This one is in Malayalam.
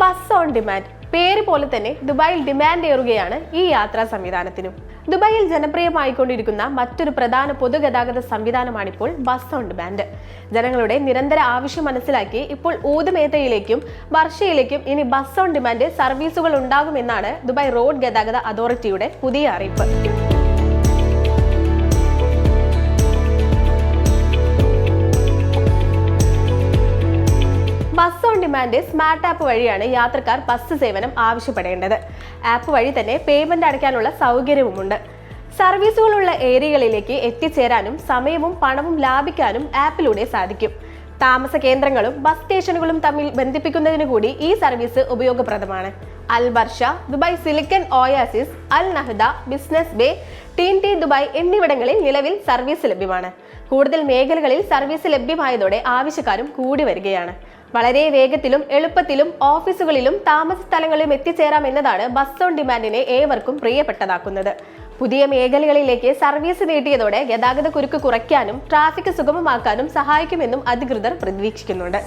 ബസ് ഓൺ ഡിമാൻഡ് പേര് പോലെ തന്നെ ദുബായിൽ ഡിമാൻഡ് ഏറുകയാണ് ഈ യാത്രാ സംവിധാനത്തിനും. ദുബായിൽ ജനപ്രിയമായിക്കൊണ്ടിരിക്കുന്ന മറ്റൊരു പ്രധാന പൊതുഗതാഗത സംവിധാനമാണിപ്പോൾ ബസ് ഓൺ ഡിമാൻഡ് ജനങ്ങളുടെ നിരന്തര ആവശ്യം മനസ്സിലാക്കി ഇപ്പോൾ ഊതുമേത്തയിലേക്കും വർഷയിലേക്കും ഇനി ബസ് ഓൺ ഡിമാൻഡ് സർവീസുകൾ ഉണ്ടാകുമെന്നാണ് ദുബായ് റോഡ് ഗതാഗത അതോറിറ്റിയുടെ പുതിയ അറിയിപ്പ്. ഡിമാൻഡ് സ്മാർട്ട് ആപ്പ് വഴിയാണ് യാത്രക്കാർ ബസ് സേവനം ആവശ്യപ്പെടേണ്ടത്. ആപ്പ് വഴി തന്നെ പേയ്മെന്റ് അടയ്ക്കാനുള്ള സൗകര്യവുമുണ്ട്. സർവീസുകളുള്ള ഏരിയകളിലേക്ക് എത്തിച്ചേരാനും സമയവും പണവും ലാഭിക്കാനും ആപ്പിലൂടെ സാധിക്കും. താമസ കേന്ദ്രങ്ങളും ബസ് സ്റ്റേഷനുകളും തമ്മിൽ ബന്ധിപ്പിക്കുന്നതിന് കൂടി ഈ സർവീസ് ഉപയോഗപ്രദമാണ്. Al Barsha Dubai Silicon Oasis Al Nahda Business Bay tin ടി ദുബായ് എന്നിവിടങ്ങളിൽ നിലവിൽ സർവീസ് ലഭ്യമാണ്. കൂടുതൽ മേഖലകളിൽ സർവീസ് ലഭ്യമായതോടെ ആവശ്യക്കാരും കൂടി വരികയാണ്. വളരെ വേഗത്തിലും എളുപ്പത്തിലും ഓഫീസുകളിലും താമസ സ്ഥലങ്ങളിലും എത്തിച്ചേരാം എന്നതാണ് ബസ് ഓൺ ഡിമാൻഡിനെ ഏവർക്കും പ്രിയപ്പെട്ടതാക്കുന്നത്. പുതിയ മേഖലകളിലേക്ക് സർവീസ് നീട്ടിയതോടെ ഗതാഗത കുരുക്ക് കുറയ്ക്കാനും ട്രാഫിക് സുഗമമാക്കാനും സഹായിക്കുമെന്നും അധികൃതർ പ്രതീക്ഷിക്കുന്നുണ്ട്.